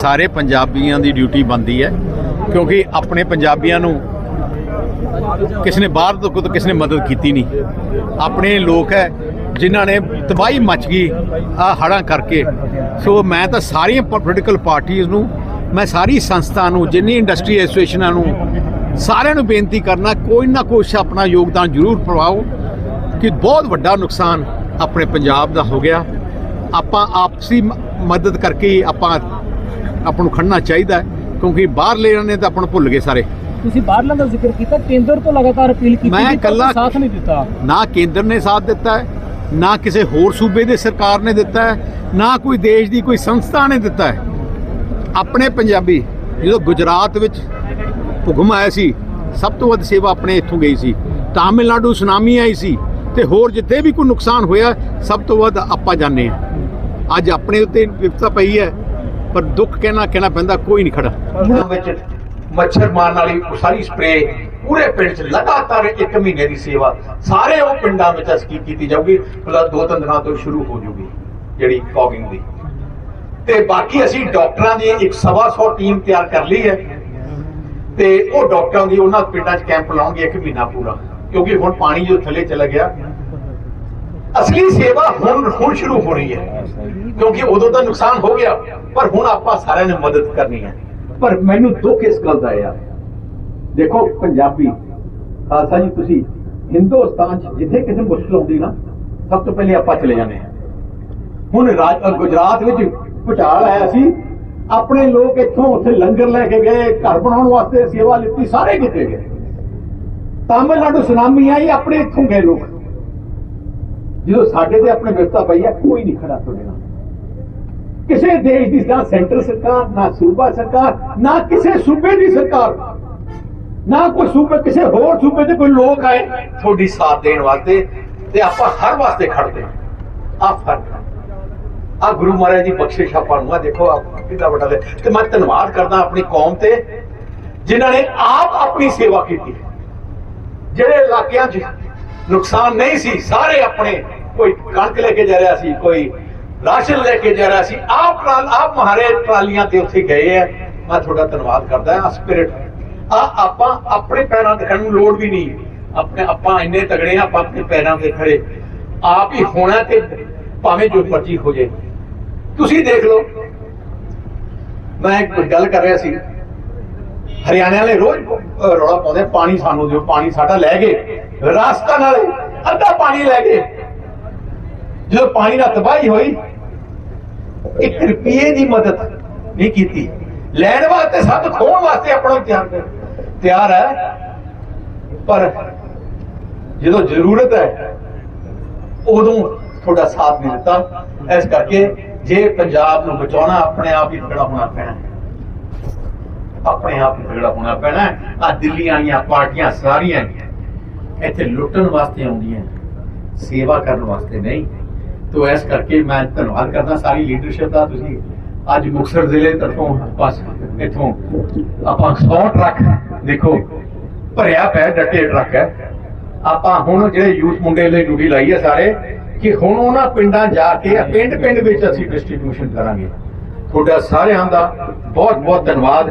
ਸਾਰੇ ਪੰਜਾਬੀਆਂ ਦੀ ਡਿਊਟੀ ਬਣਦੀ ਹੈ, ਕਿਉਂਕਿ ਆਪਣੇ ਪੰਜਾਬੀਆਂ ਨੂੰ ਕਿਸੇ ਨੇ ਬਾਹਰ ਤੋਂ ਕੋਈ ਕਿਸੇ ਨੇ ਮਦਦ ਕੀਤੀ ਨਹੀਂ। ਆਪਣੇ ਲੋਕ ਹੈ, ਜਿਨ੍ਹਾਂ ਨੇ ਤਬਾਹੀ ਮਚ ਗਈ, ਆ ਹੜਾਂ ਕਰਕੇ। ਸੋ ਮੈਂ ਤਾਂ ਸਾਰੀਆਂ ਪੋਲੀਟੀਕਲ ਪਾਰਟੀਆਂ ਨੂੰ, ਮੈਂ ਸਾਰੀ ਸੰਸਥਾ ਨੂੰ, ਜਿੰਨੀ ਇੰਡਸਟਰੀ ਐਸੋਸੀਏਸ਼ਨਾਂ ਨੂੰ, ਸਾਰਿਆਂ ਨੂੰ ਬੇਨਤੀ ਕਰਨਾ, ਕੋਈ ਨਾ ਕੁਛ ਆਪਣਾ ਯੋਗਦਾਨ ਜ਼ਰੂਰ ਪਾਓ, ਕਿ ਬਹੁਤ ਵੱਡਾ ਨੁਕਸਾਨ ਆਪਣੇ ਪੰਜਾਬ ਦਾ ਹੋ ਗਿਆ। ਆਪਾਂ ਆਪਸੀ ਮ- ਮਦਦ ਕਰਕੇ ਹੀ ਆਪਾਂ ਆਪਾਂ ਨੂੰ ਖੜਨਾ ਚਾਹੀਦਾ ਕਿਉਂਕਿ ਬਾਹਰਲੇ ਨੇ ਤਾਂ ਆਪਾਂ ਨੂੰ ਭੁੱਲ ਗਏ ਸਾਰੇ। ਤੁਸੀਂ ਬਾਹਰਲਾਂ ਦਾ ਜ਼ਿਕਰ ਕੀਤਾ ਕੇਂਦਰ ਤੋਂ ਲਗਾਤਾਰ ਅਪੀਲ ਕੀਤੀ ਮੈਂ ਇਕੱਲਾ- ਸਾਥ ਨਹੀਂ ਦਿੱਤਾ। ਨਾ ਕੇਂਦਰ ਨੇ ਸਾਥ ਦਿੱਤਾ ਹੈ ਨਾ ਕਿਸੇ ਹੋਰ ਸੂਬੇ ਦੇ ਸਰਕਾਰ ਨੇ ਦਿੱਤਾ ਹੈ ਨਾ ਕੋਈ ਦੇਸ਼ ਦੀ ਕੋਈ ਸੰਸਥਾ ਨੇ ਦਿੱਤਾ ਹੈ। ਆਪਣੇ ਪੰਜਾਬੀ ਜਦੋਂ ਗੁਜਰਾਤ ਵਿੱਚ ਭੁਗਮ ਆਇਆ ਸੀ ਸਭ ਤੋਂ ਵੱਧ ਸੇਵਾ ਆਪਣੇ ਇੱਥੋਂ ਗਈ ਸੀ। ਤਾਮਿਲਨਾਡੂ ਸੁਨਾਮੀ ਆਈ ਸੀ ਤੇ ਹੋਰ ਜਿੱਥੇ ਵੀ ਕੋਈ ਨੁਕਸਾਨ ਹੋਇਆ ਸਭ ਤੋਂ ਵੱਧ ਆਪਾਂ ਜਾਣੇ ਆ ਅੱਜ ਆਪਣੇ ਉੱਤੇ ਵਿਪਤਾ ਪਈ ਹੈ ਪਰ ਦੁੱਖ ਕਹਿਣਾ ਕਹਿਣਾ ਪੈਂਦਾ, ਕੋਈ ਨਹੀਂ ਖੜਾ। ਵਿੱਚ ਮੱਛਰ ਮਾਰਨ ਵਾਲੀ ਸਾਰੀ ਸਪਰੇ ਪੂਰੇ ਪਿੰਡ 'ਚ ਲਗਾਤਾਰ 1 ਮਹੀਨੇ ਦੀ ਸੇਵਾ ਸਾਰੇ ਉਹ ਪਿੰਡਾਂ ਵਿੱਚ ਅਸੀਂ ਕੀਤੀ ਜਾਊਗੀ ਮਤਲਬ ਦੋ ਤਿੰਨ ਦਿਨਾਂ ਤੋਂ ਸ਼ੁਰੂ ਹੋ ਜੂਗੀ ਜਿਹੜੀ ਫੌਗਿੰਗ ਦੀ। ਤੇ ਬਾਕੀ ਅਸੀਂ ਡਾਕਟਰਾਂ ਦੀ ਇੱਕ ਸਵਾ ਸੌ ਟੀਮ ਤਿਆਰ ਕਰ ਲਈ ਹੈ। ਤੇ ਉਹ ਡਾਕਟਰਾਂ ਦੀ ਉਹਨਾਂ ਪਿੰਡਾਂ 'ਚ ਕੈਂਪ ਲਾਉਂਗੇ ਇੱਕ ਮਹੀਨਾ ਪੂਰਾ, ਕਿਉਂਕਿ ਹੁਣ ਪਾਣੀ ਜੋ ਥੱਲੇ ਚਲਾ ਗਿਆ ਅਸਲੀ ਸੇਵਾ ਹੁਣ ਹੁਣ ਸ਼ੁਰੂ ਹੋ ਰਹੀ ਹੈ। ਕਿਉਂਕਿ ਉਦੋਂ ਤਾਂ ਨੁਕਸਾਨ ਹੋ ਗਿਆ, ਪਰ ਹੁਣ ਆਪਾਂ ਸਾਰਿਆਂ ਨੇ ਮਦਦ ਕਰਨੀ ਹੈ। ਪਰ ਮੈਨੂੰ ਦੁੱਖ ਇਸ ਗੱਲ ਦਾ ਹੈ ਦੇਖੋ, ਪੰਜਾਬੀ, ਖਾਲਸਾ ਜੀ, ਤੁਸੀਂ ਹਿੰਦੁਸਤਾਨ 'ਚ ਜਿੱਥੇ ਕਿਸੇ ਮੁਸ਼ਕਲ ਆਉਂਦੀ ਨਾ, ਸਭ ਤੋਂ ਪਹਿਲੇ ਆਪਾਂ ਚਲੇ ਜਾਂਦੇ ਹਾਂ। ਹੁਣ ਰਾਜ ਗੁਜਰਾਤ ਵਿੱਚ ਭੁਚਾਲ ਆਇਆ ਸੀ। ਆਪਣੇ ਲੋਕ ਇੱਥੋਂ ਉੱਥੇ ਲੰਗਰ ਲੈ ਕੇ ਗਏ, ਘਰ ਬਣਾਉਣ ਵਾਸਤੇ ਸੇਵਾ ਲਿੱਤੀ, ਸਾਰੇ ਕਿਤੇ ਗਏ। ਤਾਮਿਲਨਾਡੂ ਸੁਨਾਮੀ ਆਈ, ਆਪਣੇ ਇੱਥੋਂ ਗਏ ਲੋਕ। ਜਦੋਂ ਸਾਡੇ ਤੇ ਆਪਣੇ ਵਿਰਤਾ ਪਈ ਹੈ, ਕੋਈ ਨਹੀਂ ਖੜਾ ਤੁਹਾਡੇ ਨਾਲ। ਕਿਸੇ ਦੇਸ਼ ਦੀ ਨਾ ਸੈਂਟਰ ਸਰਕਾਰ, ਨਾ ਸੂਬਾ ਸਰਕਾਰ, ਨਾ ਕਿਸੇ ਸੂਬੇ ਦੀ ਸਰਕਾਰ। ਨਾ ਕੋਈ ਸੂਬੇ, ਕਿਸੇ ਹੋਰ ਸੂਬੇ ਦੇ ਕੋਈ ਲੋਕ ਆਏ ਤੁਹਾਡੀ ਸਾਥ ਦੇਣ ਵਾਸਤੇ ਤੇ ਆਪਾਂ ਹਰ ਵਾਸਤੇ ਖੜਦੇ ਆ ਫ਼ਰਕ ਆ। ਗੁਰੂ ਮਹਾਰਾਜ ਦੀ ਬਖਸ਼ਿਸ਼ ਆਪਾਂ ਨੂੰ ਆ, ਦੇਖੋ ਆ ਕਿੰਨਾ ਵੱਡਾ ਦੇ ਤੇ ਮੈਂ ਧੰਨਵਾਦ ਕਰਦਾ ਆਪਣੀ ਕੌਮ ਤੇ, ਜਿਨ੍ਹਾਂ ਨੇ ਆਪ ਆਪਣੀ ਸੇਵਾ ਕੀਤੀ। ਜਿਹੜੇ ਇਲਾਕਿਆਂ 'ਚ ਨੁਕਸਾਨ ਨਹੀਂ ਸੀ, ਸਾਰੇ ਆਪਣੇ ਕੋਈ ਕਣਕ ਲੈ ਕੇ ਜਾ ਰਿਹਾ ਸੀ, ਕੋਈ ਰਾਸ਼ਨ ਲੈ ਕੇ ਜਾ ਰਿਹਾ ਸੀ। ਆਪ ਨਾਲ ਆਪ ਮਹਾਰੇ ਟਰਾਲੀਆਂ ਤੇ ਉੱਥੇ ਗਏ ਆ। ਮੈਂ ਤੁਹਾਡਾ ਧੰਨਵਾਦ ਕਰਦਾ ਹਾਂ, ਸਪਿਰਿਟ। ਆ ਆਪਾਂ ਆਪਣੇ ਪੈਰਾਂ ਤੇ ਖੜਨ ਨੂੰ ਲੋੜ ਵੀ ਨਹੀਂ। ਆਪਣੇ, ਆਪਾਂ ਇੰਨੇ ਤਗੜੇ ਆ ਆਪਾਂ ਆਪਣੇ ਪੈਰਾਂ ਤੇ ਖੜੇ ਆਪ ਹੀ ਹੋਣਾ ਤੇ ਭਾਵੇਂ ਜੋ ਮਰਜ਼ੀ ਹੋ ਜੇ। ਤੁਸੀਂ ਦੇਖ ਲਓ। ਮੈਂ ਇੱਕ ਗੱਲ ਕਰ ਰਿਹਾ ਸੀ। ਹਰਿਆਣੇ ਵਾਲੇ ਰੋਜ਼ ਰੌਲਾ ਪਾਉਂਦੇ ਪਾਣੀ ਸਾਨੂੰ ਦਿਓ, ਪਾਣੀ ਸਾਡਾ ਲੈ ਗਏ। ਰਾਸਤਾ ਨਾਲੇ ਅੱਧਾ ਪਾਣੀ ਲੈ ਗਏ। ਜਦੋਂ ਪਾਣੀ ਨਾਲ ਤਬਾਹੀ ਹੋਈ, ਇੱਕ ਰੁਪਏ ਦੀ ਮਦਦ ਨਹੀਂ ਕੀਤੀ। ਲੈਣ ਵਾਸਤੇ ਸਭ ਖੋਣ ਵਾਸਤੇ ਆਪਣਾ ਤਿਆਰ ਤਿਆਰ ਹੈ। ਪਰ ਜਦੋਂ ਜ਼ਰੂਰਤ ਹੈ, ਉਦੋਂ ਤੁਹਾਡਾ ਸਾਥ ਨਹੀਂ ਦਿੱਤਾ। ਇਸ ਕਰਕੇ ਜੇ ਪੰਜਾਬ ਨੂੰ ਬਚਾਉਣਾ, ਆਪਣੇ ਆਪ ਹੀ ਖੜਾ ਹੋਣਾ ਪੈਣਾ। ਆਪਣੇ ਆਪ ਹੀ ਤਗੜਾ ਹੋਣਾ ਪੈਣਾ। ਆ ਦਿੱਲੀ ਆਈਆਂ, ਪਾਰਟੀਆਂ ਸਾਰੀਆਂ ਇੱਥੇ ਲੁੱਟਣ ਵਾਸਤੇ ਆਉਂਦੀਆਂ। ਸੇਵਾ ਕਰਨ ਵਾਸਤੇ ਨਹੀਂ। ਤੋ ਇਸ ਕਰਕੇ ਮੈਂ ਧੰਨਵਾਦ ਕਰਦਾ ਸਾਰੀ ਲੀਡਰਸ਼ਿਪ ਦਾ, ਤੁਸੀਂ ਅੱਜ ਮੁਕਤਸਰ ਜ਼ਿਲ੍ਹੇ ਤਰਫੋਂ ਬਸ ਇੱਥੋਂ ਆਪਾਂ 100 ਟਰੱਕ ਦੇਖੋ, ਭਰਿਆ ਪਿਆ ਡੱਟੇ ਟਰੱਕ ਹੈ। ਆਪਾਂ ਹੁਣ ਜਿਹੜੇ ਯੂਥ ਮੁੰਡੇ ਲਈ ਡਿਊਟੀ ਲਾਈ ਹੈ ਸਾਰੇ, ਕਿ ਹੁਣ ਉਹਨਾਂ ਪਿੰਡਾਂ ਜਾ ਕੇ ਪਿੰਡ ਪਿੰਡ ਵਿੱਚ ਅਸੀਂ ਡਿਸਟ੍ਰੀਬਿਊਸ਼ਨ ਕਰਾਂਗੇ। ਤੁਹਾਡਾ ਸਾਰਿਆਂ ਦਾ ਬਹੁਤ ਬਹੁਤ ਧੰਨਵਾਦ।